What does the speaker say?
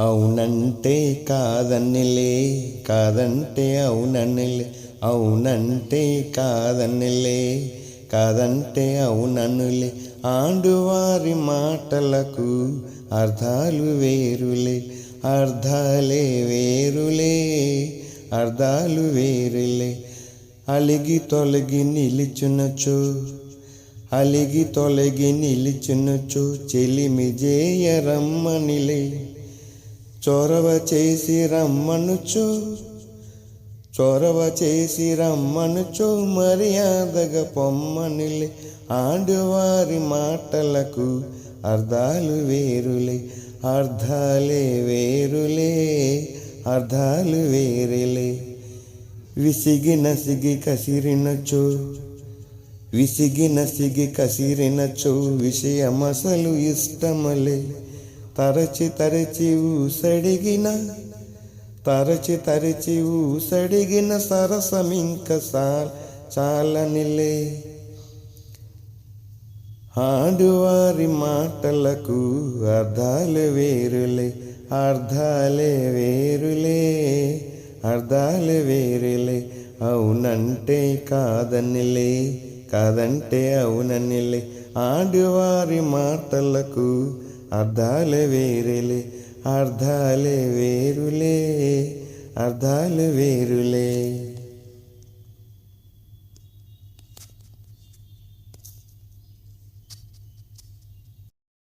అవునంటే కాదన్నలే కాదంటే అవునన్నలే. అవునంటే కాదన్నలే కాదంటే అవునన్నులే. ఆండువారి మాటలకు అర్థాలు వేరులే అర్థాలే వేరులే అర్థాలు వేరులే. అలిగి తొలగి నిలిచునచో అలిగి తొలగి నిలిచునచో చెలిమి జేయ రమ్మనిలే. చొరవ చేసి రమ్మనుచో చొరవ చేసి రమ్మనుచో మర్యాదగా పొమ్మనిలే. ఆడువారి మాటలకు అర్థాలు వేరులే అర్థాలే వేరులే అర్థాలు వేరులే. విసిగి నసిగి కసిరినచో విసిగి నసిగి కసిరినచో విషయమసలు ఇష్టమలే. తరచి తరచి ఊసడిగిన తరచి తరచి ఊసడిగిన సరసమింక సాల్ చాలనిలే. ఆడువారి మాటలకు అర్థాలు వేరులే అర్థాలే వేరులే అర్థాలు వేరులే. అవునంటే కాదనిలే కాదంటే అవుననిలే. ఆడువారి మాటలకు అర్థాలు వేరులే అర్థాలే వేరులే అర్థాలు వేరులే.